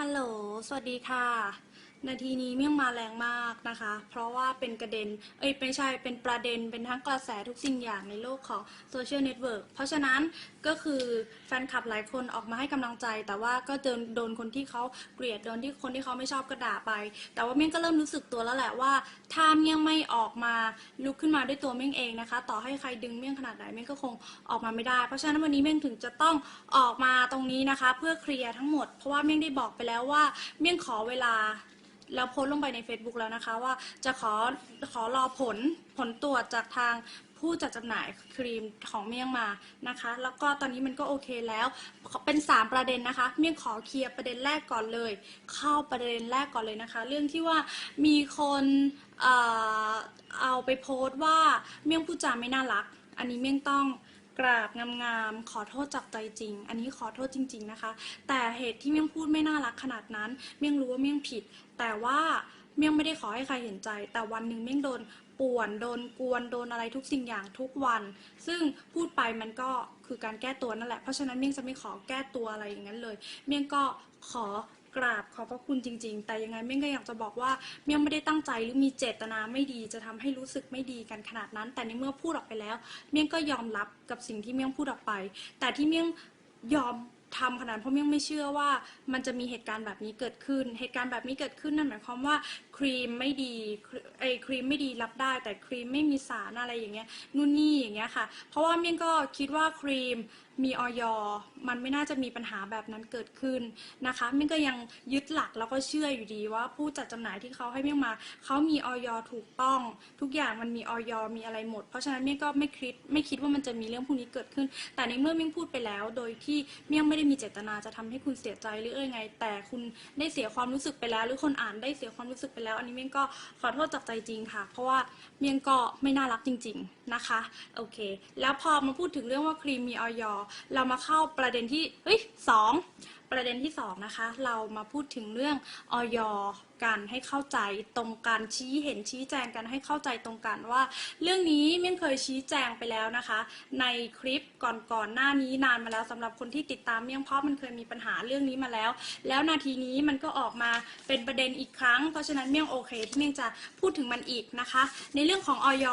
ฮัลโหล สวัสดีค่ะ นาทีนี้เมี่ยงมาแรงมากนะคะ เพราะว่าเป็นกระเด็น เอ้ยไม่ใช่เป็นประเด็นเป็นทั้งกระแสทุกสิ่งอย่างในโลกของโซเชียลเน็ตเวิร์กเพราะฉะนั้นก็คือแฟนคลับหลายคนออกมาให้กำลังใจ แต่ว่าก็โดนโดนคนที่เขาเกลียดโดนที่คนที่เขาไม่ชอบก็ด่าไป แต่ว่าเมี่ยงก็เริ่มรู้สึกตัวแล้วแหละว่า ถ้าเมี่ยงไม่ออกมาลุกขึ้นมาด้วยตัวเมี่ยงเองนะคะ ต่อให้ใครดึงเมี่ยงขนาดไหนเมี่ยงก็คงออกมาไม่ได้ เพราะฉะนั้นวันนี้เมี่ยงถึงจะต้องออกมาตรงนี้นะคะ เพื่อเคลียร์ทั้งหมด เพราะว่าเมี่ยงได้บอกไปแล้วว่าเมี่ยงขอเวลา แล้วโพสต์ลงไปใน Facebook แล้วนะคะ ว่าจะขอขอรอผลผลตรวจจากทางผู้จัดจำหน่ายครีมของเมี่ยงมานะคะ แล้วก็ตอนนี้มันก็โอเคแล้วเป็น 3 ประเด็นนะคะ เมี่ยงขอเคลียร์ประเด็นแรกก่อนเลย เข้าประเด็นแรกก่อนเลยนะคะ เรื่องที่ว่ามีคนเอ่อเอาไปโพสต์ว่าเมี่ยงพูดจาไม่น่ารัก อันนี้เมี่ยงต้อง กราบงามๆขอโทษจากใจจริง อันนี้ขอโทษจริง ๆนะคะ แต่เหตุที่เมี่ยงพูดไม่น่ารักขนาดนั้น เมี่ยงรู้ว่าเมี่ยงผิด แต่ว่าเมี่ยงไม่ได้ขอให้ใครเห็นใจ แต่วันหนึ่งเมี่ยงโดนป่วนโดนกวนโดนอะไรทุกสิ่งอย่างทุกวัน ซึ่งพูดไปมันก็คือการแก้ตัวนั่นแหละเพราะฉะนั้นเมี่ยงจะไม่ขอแก้ตัวอะไรอย่างนั้นเลย เมี่ยงก็ขอ กราบขอบพระคุณจริง ๆ แต่ยังไงเมี่ยงก็อยากจะบอกว่าเมี่ยงไม่ได้ตั้งใจหรือมีเจตนาไม่ดีจะทำให้รู้สึกไม่ดีกันขนาดนั้น แต่ในเมื่อพูดออกไปแล้ว เมี่ยงก็ยอมรับกับสิ่งที่เมี่ยงพูดออกไป แต่ที่เมี่ยงยอมทำขนาดเพราะเมี่ยงไม่เชื่อว่ามันจะมีเหตุการณ์แบบนี้เกิดขึ้น เหตุการณ์แบบนี้เกิดขึ้นนั่นหมายความว่าครีมไม่ดีไอครีมไม่ดีรับได้ แต่ครีมไม่มีสารอะไรอย่างเงี้ยนู่นนี่อย่างเงี้ยค่ะ เพราะว่าเมี่ยงก็คิดว่าครีม มีออยมันไม่น่าจะมีปัญหาแบบนั้นเกิดขึ้นนะคะเมี่ยงก็ยังยึดหลักแล้วก็เชื่ออยู่ดีว่าผู้จัดจำหน่ายที่เขาให้เมี่ยงมาเขามีออยถูกต้อง ทุกอย่างมันมีออยมีอะไรหมด เพราะฉะนั้นเมี่ยงก็ไม่คิดไม่คิดว่ามันจะมีเรื่องพวกนี้เกิดขึ้น แต่ในเมื่อเมี่ยงพูดไปแล้ว โดยที่เมี่ยงไม่ได้มีเจตนาจะทำให้คุณเสียใจหรือเอ้ยไง แต่คุณได้เสียความรู้สึกไปแล้ว หรือคนอ่านได้เสียความรู้สึกไปแล้ว อันนี้เมี่ยงก็ขอโทษจากใจจริงค่ะ เพราะว่าเมี่ยงก็ไม่น่ารักจริง ๆนะคะโอเค แล้วพอมาพูดถึงเรื่องว่าครีมมีออยเรามาเข้าประเด็นที่เฮ้ยสองประเด็นที่สองนะคะ เรามาพูดถึงเรื่องออย กันให้เข้าใจตรงกันชี้เห็นชี้แจงกันให้เข้าใจตรงกันว่า เรื่องนี้เมี่ยงเคยชี้แจงไปแล้วนะคะ ในคลิปก่อนๆหน้านี้นานมาแล้วสำหรับคนที่ติดตามเมี่ยงเพราะมันเคยมีปัญหาเรื่องนี้มาแล้ว แล้วนาทีนี้มันก็ออกมาเป็นประเด็นอีกครั้ง เพราะฉะนั้นเมี่ยงโอเคที่เมี่ยงจะพูดถึงมันอีกนะคะ ในเรื่องของออย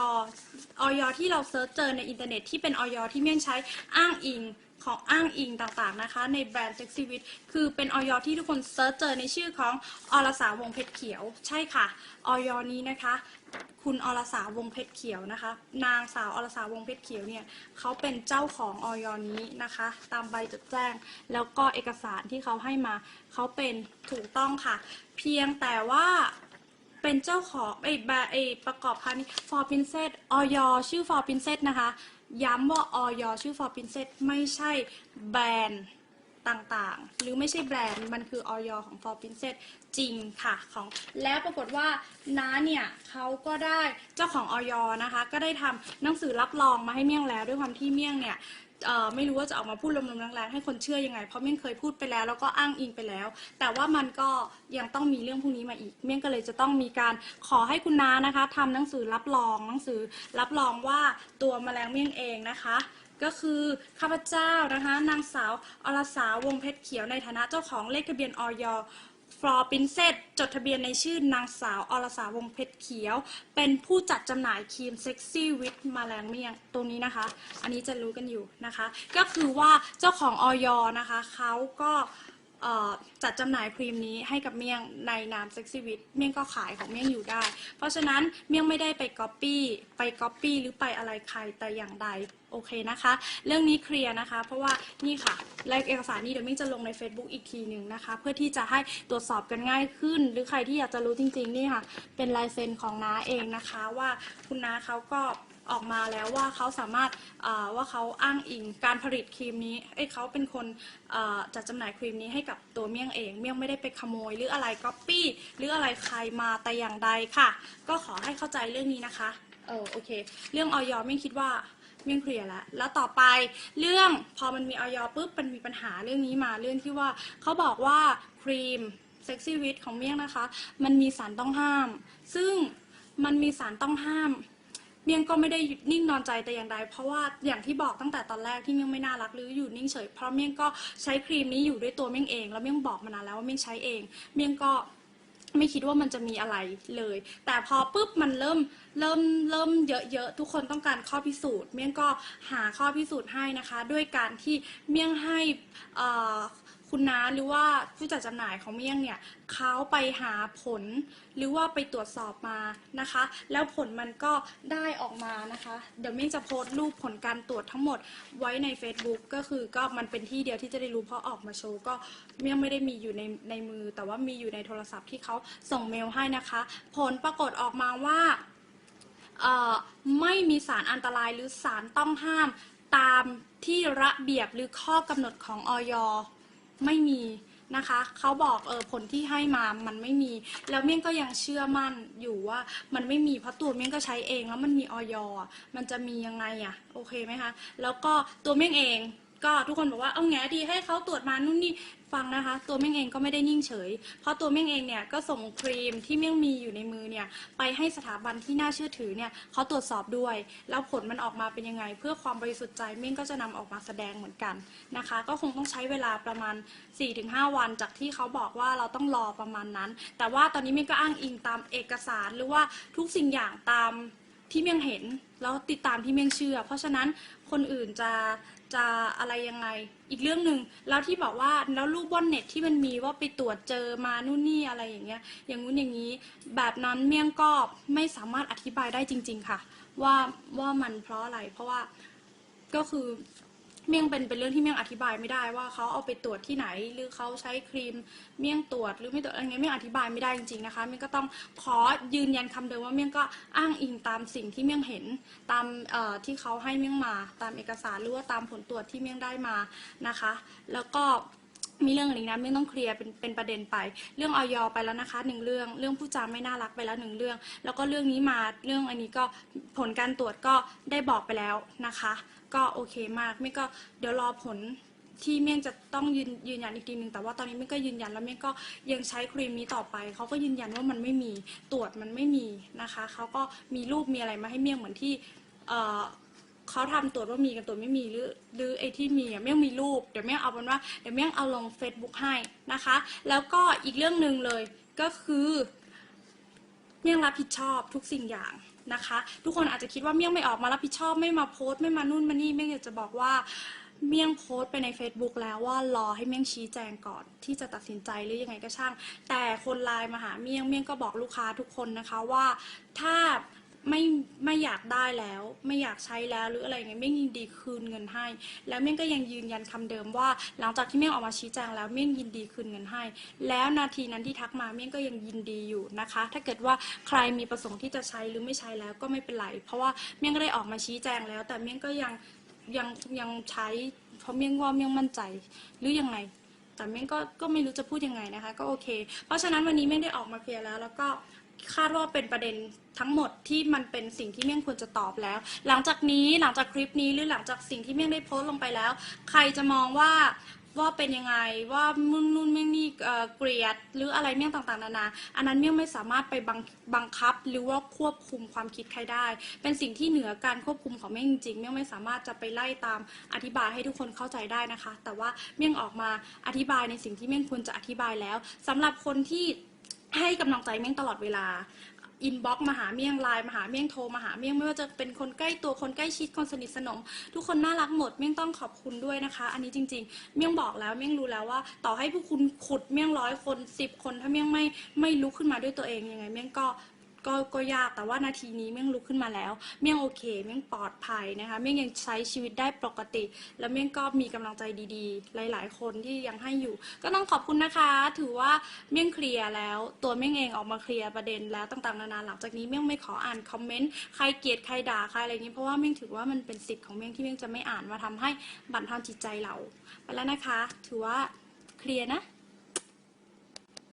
ออยที่เราเซิร์ชเจอในอินเทอร์เน็ตที่เป็นออยที่เมี่ยงใช้อ้างอิง ของอ้างอิงต่างๆนะคะ ในแบรนด์เซ็กซี่วิตคือเป็นออยที่ทุกคนเซิร์ชเจอในชื่อของอรสาวงเพชรเขียว ใช่ค่ะออยนี้นะคะคุณอรสาวงเพชรเขียวนะคะ นางสาวอรสาวงเพชรเขียวเนี่ยเขาเป็นเจ้าของออยนี้นะคะ ตามใบจดแจ้ง แล้วก็เอกสารที่เขาให้มาเขาเป็นถูกต้องค่ะ เพียงแต่ว่าเป็นเจ้าของไอ้แบไอ้ประกอบพันธุ์ for princess ออยชื่อ for princess นะคะ ย้ำว่าออยชื่อ for princess ไม่ใช่แบรนด์ต่างๆ หรือไม่ใช่แบรนด์ มันคือออยของ for princess จริงค่ะของแล้วปรากฏว่าน้าเนี่ยเขาก็ได้เจ้าของออยนะคะ ก็ได้ทำหนังสือรับรองมาให้เมี่ยงแล้วด้วยความที่เมี่ยงเนี่ย ไม่รู้ว่าจะออกมาพูดลมๆแรงๆให้คนเชื่อยังไง เพราะเมี่ยงเคยพูดไปแล้ว แล้วก็อ้างอิงไปแล้ว แต่ว่ามันก็ยังต้องมีเรื่องพวกนี้มาอีก เมี่ยงก็เลยจะต้องมีการขอให้คุณน้านะคะทำหนังสือรับรองหนังสือรับรองว่าตัวแมลงเมี่ยงเองนะคะก็คือข้าพเจ้านะคะนางสาวอรสาวงเพชรเขียวในฐานะเจ้าของเลขทะเบียนออย ฟลอร์ปินเซตจดทะเบียนในชื่อนางสาวอรสาวงเพชรเขียว เป็นผู้จัดจำหน่ายครีมเซ็กซี่วิตมาแรงเมี่ยงตรงนี้นะคะ อันนี้จะรู้กันอยู่นะคะ ก็คือว่าเจ้าของออยนะคะเขาก็ จัดจำหน่ายครีมนี้ให้กับเมี่ยงในนามเซ็กซี่วิตเมี่ยงก็ขายของเมี่ยงอยู่ได้ เพราะฉะนั้นเมี่ยงไม่ได้ไปก๊อปปี้ไปก๊อปปี้หรือไปอะไรใครแต่อย่างใดโอเคนะคะ เรื่องนี้เคลียร์นะคะ เพราะว่านี่ค่ะรายเอกสารนี้เดี๋ยวมิ่งจะลงใน Facebook อีกทีหนึ่งนะคะ เพื่อที่จะให้ตรวจสอบกันง่ายขึ้น หรือใครที่อยากจะรู้จริงๆนี่ค่ะ เป็นลายเซ็นของน้าเองนะคะว่าคุณน้าเขาก็ ออกมาแล้วว่าเขาสามารถว่าเขาอ้างอิงการผลิตครีมนี้เอ้เขาเป็นคนจัดจำหน่ายครีมนี้ให้กับตัวเมี่ยงเอง เมี่ยงไม่ได้ไปขโมย หรืออะไรก๊อปปี้หรืออะไรใครมาแต่อย่างใดค่ะ ก็ขอให้เข้าใจเรื่องนี้นะคะเออโอเค เรื่องออยเมี่ยงคิดว่าเมี่ยงเคลียร์แล้ว แล้วต่อไปเรื่องพอมันมีออยปุ๊บมันมีปัญหาเรื่องนี้มาเรื่องที่ว่าเขาบอกว่าครีมเซ็กซี่วิตของเมี่ยงนะคะ มันมีสารต้องห้าม ซึ่งมันมีสารต้องห้าม เมี่ยงก็ไม่ได้นิ่งนอนใจแต่อย่างใด เพราะว่าอย่างที่บอกตั้งแต่ตอนแรกที่เมี่ยงไม่น่ารักหรืออยู่นิ่งเฉยเพราะเมี่ยงก็ใช้ครีมนี้อยู่ด้วยตัวเมี่ยงเอง แล้วเมี่ยงบอกมานานแล้วว่าเมี่ยงใช้เอง เมี่ยงก็ไม่คิดว่ามันจะมีอะไรเลย แต่พอปุ๊บมันเริ่มเริ่มเริ่มเยอะๆ ทุกคนต้องการข้อพิสูจน์ เมี่ยงก็หาข้อพิสูจน์ให้นะคะ ด้วยการที่เมี่ยงให้อ่อ คุณน้าหรือว่าผู้จัดจำหน่ายของเมี่ยงเนี่ยเขาไปหาผลหรือว่าไปตรวจสอบมานะคะ แล้วผลมันก็ได้ออกมานะคะ เดี๋ยวเมี่ยงจะโพสต์รูปผลการตรวจทั้งหมดไว้ใน Facebook ก็คือก็มันเป็นที่เดียวที่จะได้รู้เพราะออกมาโชว์ก็เมี่ยงไม่ได้มีอยู่ในในมือ แต่ว่ามีอยู่ในโทรศัพท์ที่เขาส่งเมลให้นะคะ ผลปรากฏออกมาว่าเอ่อไม่มีสารอันตรายหรือสารต้องห้ามตามที่ระเบียบหรือข้อกำหนดของออย ไม่มีนะคะเขาบอกเออผลที่ให้มามันไม่มี แล้วเมี่ยงก็ยังเชื่อมั่นอยู่ว่ามันไม่มีเพราะตัวเมี่ยงก็ใช้เองแล้วมันมีออยอมันจะมียังไงอะโอเคไหมคะแล้วก็ตัวเมี่ยงเอง ก็ทุกคนบอกว่าเอาแงดีให้เขาตรวจมานู่นนี่ฟังนะคะ ตัวเมี่ยงเองก็ไม่ได้นิ่งเฉย เพราะตัวเมี่ยงเองเนี่ยก็ส่งครีมที่เมี่ยงมีอยู่ในมือเนี่ยไปให้สถาบันที่น่าเชื่อถือเนี่ยเขาตรวจสอบด้วย แล้วผลมันออกมาเป็นยังไง เพื่อความบริสุทธิ์ใจเมี่ยงก็จะนำออกมาแสดงเหมือนกันนะคะ ก็คงต้องใช้เวลาประมาณ 4-5 วัน จากที่เขาบอกว่าเราต้องรอประมาณนั้น แต่ว่าตอนนี้เมี่ยงก็อ้างอิงตามเอกสารหรือว่าทุกสิ่งอย่างตาม ที่เมียงเห็นแล้วติดตามที่เมียงเชื่อ เพราะฉะนั้นคนอื่นจะจะอะไรยังไงอีกเรื่องหนึ่งแล้วที่บอกว่าแล้วรูปบนเน็ตที่มันมีว่าไปตรวจเจอมานู่นนี่อะไรอย่างเงี้ยอย่างงู้นอย่างนี้ แบบนั้นเมี่ยงก็ไม่สามารถอธิบายได้จริง ๆ ค่ะ ว่าว่ามันเพราะอะไร เพราะว่าก็คือ เมี่ยงเป็นเป็นเรื่องที่เมี่ยงอธิบายไม่ได้ว่าเขาเอาไปตรวจที่ไหน หรือเขาใช้ครีมเมี่ยงตรวจหรือไม่ตรวจอะไรเงี้ยเมี่ยงอธิบายไม่ได้จริงๆนะคะเมี่ยงก็ต้องขอยืนยันคำเดิมว่าเมี่ยงก็อ้างอิงตามสิ่งที่เมี่ยงเห็นตามเอ่อที่เขาให้เมี่ยงมา ตามเอกสารหรือว่าตามผลตรวจที่เมี่ยงได้มานะคะ แล้วก็ มีเรื่องอะไรนะไม่ต้องเคลียร์เป็นเป็นประเด็นไป เรื่องออยไปแล้วนะคะหนึ่งเรื่องเรื่องผู้จาไม่น่ารักไปแล้วหนึ่งเรื่อง แล้วก็เรื่องนี้มาเรื่องอันนี้ก็ผลการตรวจก็ได้บอกไปแล้วนะคะ ก็โอเคมากไม่ก็เดี๋ยวรอผลที่เมี่ยงจะต้องยืนยืนยันอีกทีหนึ่งแต่ว่าตอนนี้เมี่ยงก็ยืนยันแล้วเมี่ยงก็ยังใช้ครีมนี้ต่อไปเขาก็ยืนยันว่ามันไม่มีตรวจมันไม่มีนะคะเขาก็มีรูปมีอะไรมาให้เมี่ยงเหมือนที่ เขาทำตรวว่ามีกับตรวไม่มีหรือหรือไอ้ที่มีอะเมี่ยงมีรูปเดี๋ยวเมี่ยงเอาเป็นว่าเดี๋ยวเมี่ยงเอาลง Facebook ให้นะคะ แล้วก็อีกเรื่องหนึ่งเลยก็คือเมี่ยงรับผิดชอบทุกสิ่งอย่างนะคะ ทุกคนอาจจะคิดว่าเมี่ยงไม่ออกมารับผิดชอบไม่มาโพสต์ไม่มานู่นมานี่เมี่ยงอยากจะบอกว่าเมี่ยงโพสต์ไปใน Facebook แล้วว่ารอให้เมี่ยงชี้แจงก่อนที่จะตัดสินใจหรือยังไงก็ช่าง แต่คนไลน์มาหาเมี่ยงเมี่ยงก็บอกลูกค้าทุกคนนะคะว่า ถ้า ไม่ไม่อยากได้แล้ว ไม่อยากใช้แล้วหรืออะไรเงี้ยเมี่ยงยินดีคืนเงินให้ แล้วเมี่ยงก็ยังยืนยันคำเดิมว่า หลังจากที่เมี่ยงออกมาชี้แจงแล้วเมี่ยงยินดีคืนเงินให้ แล้วนาทีนั้นที่ทักมาเมี่ยงก็ยังยินดีอยู่นะคะ ถ้าเกิดว่าใครมีประสงค์ที่จะใช้หรือไม่ใช้แล้วก็ไม่เป็นไร เพราะว่าเมี่ยงก็ได้ออกมาชี้แจงแล้ว แต่เมี่ยงก็ยังยังยังใช้เพราะเมี่ยงว่าเมี่ยงมั่นใจหรือยังไง แต่เมี่ยงก็ก็ไม่รู้จะพูดยังไงนะคะ ก็โอเค เพราะฉะนั้นวันนี้เมี่ยงได้ออกมาเคลียร์แล้ว แล้วก็ คาดว่าเป็นประเด็นทั้งหมดที่มันเป็นสิ่งที่เมี่ยงควรจะตอบแล้ว หลังจากนี้หลังจากคลิปนี้หรือหลังจากสิ่งที่เมี่ยงได้โพสต์ลงไปแล้ว ใครจะมองว่าว่าเป็นยังไงว่ามุ่นนู่นเมี่ยงนี่เออเกลียด หรืออะไรเมี่ยงต่างๆนานาอันนั้นเมี่ยงไม่สามารถไปบังบังคับ หรือว่าควบคุมความคิดใครได้ เป็นสิ่งที่เหนือการควบคุมของเมี่ยงจริงๆเมี่ยงไม่สามารถจะไปไล่ตามอธิบายให้ทุกคนเข้าใจได้นะคะ แต่ว่าเมี่ยงออกมาอธิบายในสิ่งที่เมี่ยงควรจะอธิบายแล้วสำหรับคนที่ ให้กำลังใจเมี่ยงตลอดเวลาอินบ็อกมาหาเมี่ยงไลน์มาหาเมี่ยงโทรมาหาเมี่ยงไม่ว่าจะเป็นคนใกล้ตัวคนใกล้ชิดคนสนิทสนม ทุกคนน่ารักหมดเมี่ยงต้องขอบคุณด้วยนะคะ อันนี้จริง ๆ เมี่ยงบอกแล้วเมี่ยงรู้แล้วว่า ต่อให้ผู้คุณขุดเมี่ยงร้อยคนสิบคน ถ้าเมี่ยงไม่ไม่ลุกขึ้นมาด้วยตัวเองยังไง เมี่ยงก็ ก็ก็ยากแต่ว่านาทีนี้เมี่ยงลุกขึ้นมาแล้ว เมี่ยงโอเค เมี่ยงปลอดภัยนะคะเมี่ยงยังใช้ชีวิตได้ปกติ แล้วเมี่ยงก็มีกำลังใจดีๆ หลาย ๆ คนที่ยังให้อยู่ ก็ต้องขอบคุณนะคะ ถือว่าเมี่ยงเคลียร์แล้ว ตัวเมี่ยงเองออกมาเคลียร์ประเด็นแล้วต่างๆนานาหลังจากนี้เมี่ยงไม่ขออ่านคอมเมนต์ใครเกลียดใครด่าใครอะไรอย่างนี้เพราะว่าเมี่ยงถือว่ามันเป็นสิทธิ์ของเมี่ยงที่เมี่ยงจะไม่อ่านมาทำให้บั่นทอนจิตใจเรา ไปแล้วนะคะ ถือว่าเคลียร์นะ